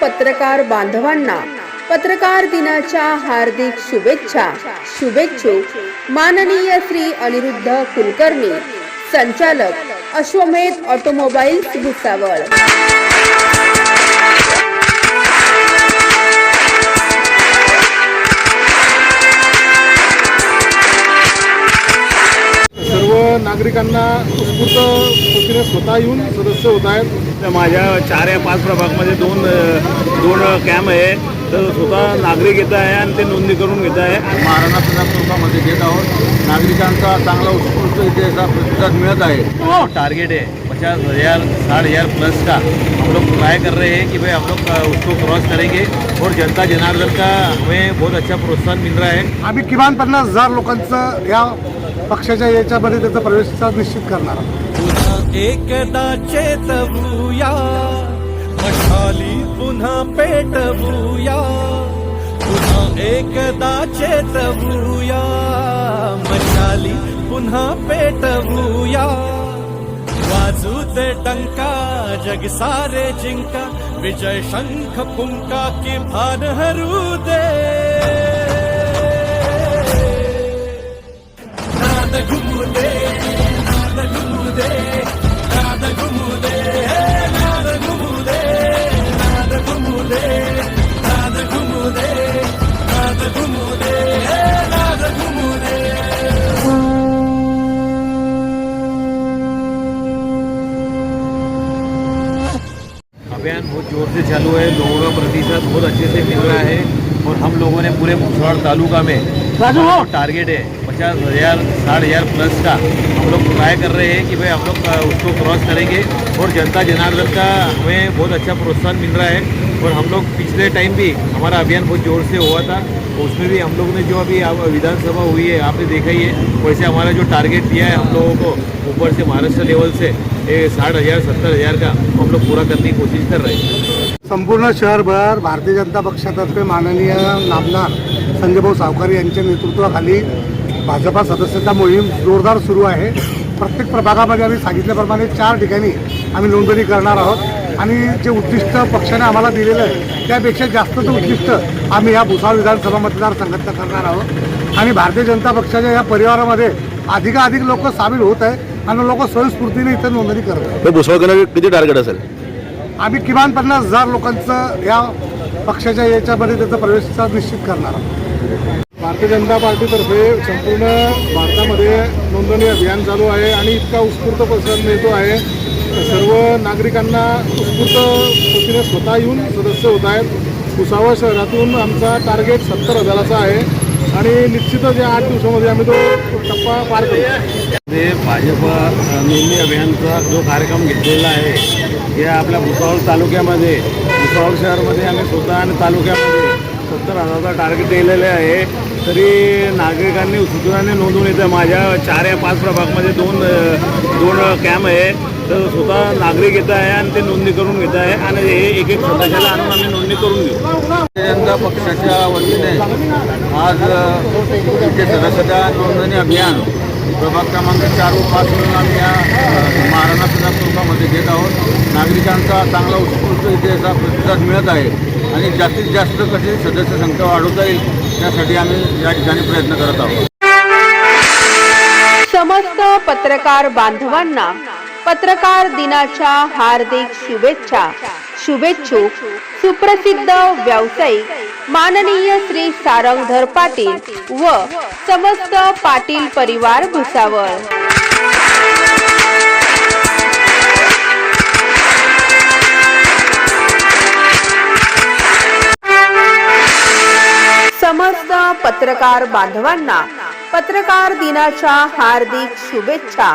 पत्रकार बांधवांना पत्रकार दिनाच्या हार्दिक शुभेच्छा. शुभेच्छुक माननीय श्री अनिरुद्ध कुलकर्णी संचालक अश्वमेध ऑटोमोबाईल्स भुसावळ. सर्व नागरिकांना उत्स्फूर्त स्वतः येऊन सदस्य होत आहेत. माझ्या चार या पाच प्रभागमध्ये दोन दोन कॅम्प आहे. तर स्वतः नागरिक येत आहे आणि ते नोंदणी करून घेत आहे. महाराणा प्रताप स्वरूपामध्ये घेत आहोत. नागरिकांचा चांगला उत्स्फूर्त इथे असा प्रतिसाद मिळत आहे. टारगेट है पचास हजार साठ हजार प्लस का? हम लोग ट्राई कर रहे हैं कि भाई हम लोग उसको क्रॉस करेंगे? और जनता जनार्दन का हमें बहुत अच्छा प्रोत्साहन मिल रहा है. आम्ही किमान पन्नास हजार लोकांचं या पक्षाच्या याच्यामध्ये त्याचा प्रवेश निश्चित करणार आहोत. एकदा चेतवूया. मशाली पुन्हा पेटवूया. पुन्हा एकदा चेतवूया. मशाली पुन्हा पेटवूया. वाजू दे टंका जग सारे जिंका. विजय शंख फुंका की भान हरू दे. नाद घुमू दे. चालू है लोगों का प्रतिशत बहुत अच्छे से मिल रहा है और हम लोगों ने पूरे मुसवाड़ तालुका में टारगेट है पचास हज़ार साठ हज़ार प्लस का। हम लोग ट्राई कर रहे हैं कि भाई हम लोग उसको क्रॉस करेंगे और जनता जनार्दन का हमें बहुत अच्छा प्रोत्साहन मिल रहा है। और हम लोग पिछले टाइम भी हमारा अभियान बहुत ज़ोर से हुआ था उसमें भी हम लोग ने जो अभी विधानसभा हुई है आपने देखा ही है वैसे हमारा जो टारगेट दिया है हम लोगों को ऊपर से महाराष्ट्र लेवल से साठ हज़ार सत्तर हज़ार का हम लोग पूरा करने की कोशिश कर रहे हैं। संपूर्ण शहरभर भारतीय जनता पक्षातर्फे माननीय नामदार संजयभाऊ सावकार यांच्या नेतृत्वाखाली भाजपा सदस्यता मोहीम जोरदार सुरू आहे. प्रत्येक प्रभागामध्ये आम्ही सांगितल्याप्रमाणे चार ठिकाणी आम्ही नोंदणी करणार आहोत. आणि जे उद्दिष्ट पक्षाने आम्हाला दिलेलं आहे त्यापेक्षा जास्तचं उद्दिष्ट आम्ही या भुसाळ विधानसभा मतदारसंघात करणार आहोत. आणि भारतीय जनता पक्षाच्या या परिवारामध्ये अधिकाधिक लोक सामील होत आहे आणि लोक स्वयंस्फूर्तीने इथं नोंदणी करत आहेत. तर भुसावळकर किती टार्गेट असेल? आम्ही किमान पन्नास हजार लोकांचं या पक्षाच्या याच्यामध्ये त्याचा प्रवेश निश्चित करणार आहोत. भारतीय जनता पार्टीतर्फे संपूर्ण भारतामध्ये नोंदणी अभियान चालू आहे आणि इतका उत्स्फूर्त प्रतिसाद मिळतो आहे. सर्व नागरिकांना उत्स्फूर्त पद्धतीने स्वतः येऊन सदस्य होत आहेत. भुसावळ शहरातून आमचा टार्गेट सत्तर हजाराचा आहे. आणि निश्चितच या आठ दिवसामध्ये आम्ही तो टप्पा पार करू. ते भाजप नोंदणी अभियानचा जो कार्यक्रम घेतलेला आहे हे आपल्या भुसावळ तालुक्यामध्ये भुसावळ शहरामध्ये आणि स्वतः आणि तालुक्यामध्ये सत्तर हजारचा टार्गेट दिलेले आहे. तरी नागरिकांनी सूचनाने नोंदवून येतं माझ्या चार या पाच प्रभागमध्ये दोन दोन कॅम्प आहे. तर स्वतः नागरिक येत आहे आणि ते नोंदणी करून घेत आहे आणि हे एक एक सदस्याला आणून आम्ही नोंदणी करून घेऊ जनता पक्षाच्या वतीने आज सदस्यता नोंदणी अभियान प्रभाग क्रमांक चार व पाच म्हणून आम्ही या महाराणा प्रताप स्वरूपामध्ये घेत आहोत. नागरिकांचा चांगला उत्स्फूर्त इथे असा प्रतिसाद मिळत आहे आणि जास्तीत जास्त कशी सदस्य संख्या वाढवता येईल त्यासाठी आम्ही या ठिकाणी प्रयत्न करत आहोत. समस्त पत्रकार बांधवांना पत्रकार दिनाच्या हार्दिक शुभेच्छा. शुभेच्छुक सुप्रसिद्ध व्यावसायिक माननीय श्री सारंगधर पाटील व समस्त पाटील परिवार भुसावळ. समस्त पत्रकार बांधवांना पत्रकार दिनाच्या हार्दिक शुभेच्छा.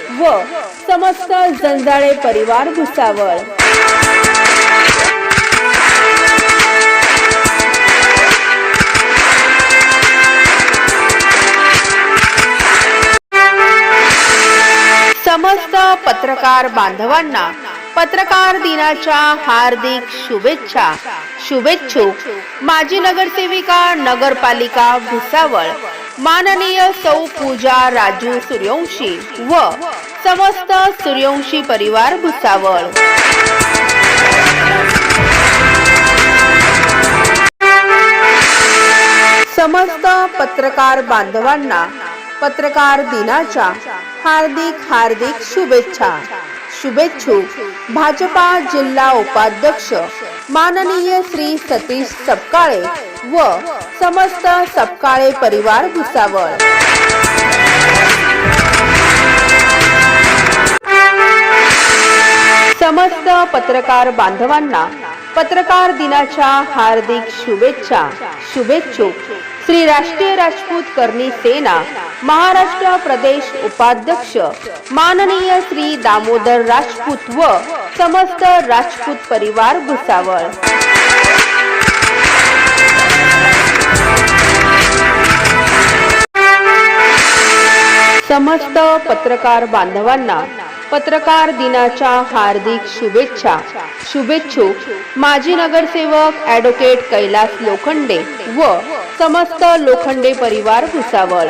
व समस्त जंजाळे परिवार भुसावळ. समस्त पत्रकार बांधवांना पत्रकार दिनाच्या हार्दिक शुभेच्छा. शुभेच्छुक माजी नगरसेविका नगरपालिका भुसावळ माननीय सौ पूजा राजू सूर्यवंशी व समस्त सूर्यवंशी परिवार भुसावळ. समस्त पत्रकार बांधवांना पत्रकार दिनाच्या हार्दिक हार्दिक शुभेच्छा. शुभेच्छुक भाजपा जिल्हा उपाध्यक्ष माननीय श्री सतीश सपकाळे व समस्त सपकाळे परिवार भुसावळ. समस्त पत्रकार बांधवांना. पत्रकार दिनाच्या हार्दिक शुभेच्छा. शुभेच्छुक श्री राष्ट्रीय राजपूत करणी सेना महाराष्ट्र प्रदेश उपाध्यक्ष माननीय श्री दामोदर राजपूत व समस्त राजपूत परिवार भुसावळ. समस्त पत्रकार बांधवांना पत्रकार दिनाच्या हार्दिक शुभेच्छा. शुभेच्छुक माजी नगरसेवक ॲडव्होकेट कैलास लोखंडे व समस्त लोखंडे परिवार भुसावळ.